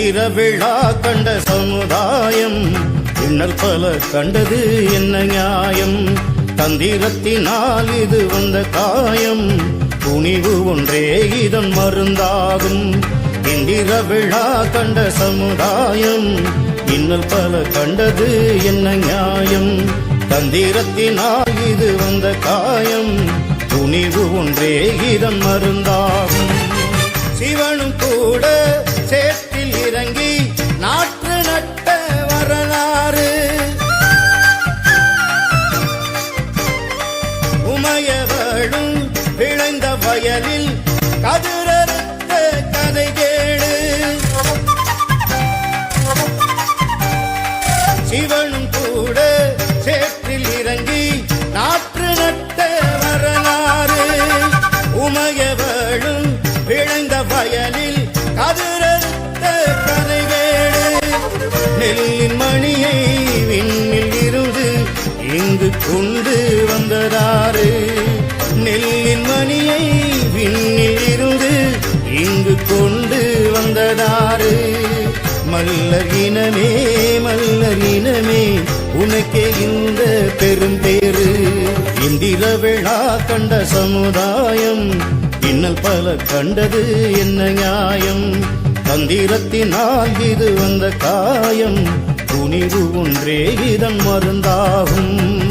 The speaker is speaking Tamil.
இந்திர கண்ட சமுதாயம் இன்னல் பல கண்டது என்ன நியாயம்? தந்திரத்தினால் இது வந்த காயம் துணிவு ஒன்றே இதன் மருந்தாகும். இந்திர விழா கண்ட சமுதாயம் இன்னல் பல கண்டது என்ன நியாயம்? தந்திரத்தினால் இது வந்த காயம் துணிவு ஒன்றே இதன் மருந்தாகும். சிவனும் கூட உமையவளும் விளைந்த வயலில் கதிரறுத்த கதை கேடு. சிவனும் கூட சேற்றில் இறங்கி நாற்று நட்ட வரலாறு. உமையவளும் விளைந்த வயலில் கதிரறுத்த கதை கேடு. நெல்லின் மணியை விண்ணில் இருந்து இங்கு கொண்டு வந்ததாறு. நெல்லின் மணியை விண்ணில் இருந்து இங்கு கொண்டு வந்ததாறு. மல்லர் இனமே மல்லர் இனமே உனக்கே இந்த பெரும்பேறு இந்திர விழா கண்ட சமுதாயம் இன்னல் பல கண்டது என்ன நியாயம்? தந்திரத்தினால் இது வந்த காயம் துணிவு ஒன்றே இதன் மருந்தாகும்.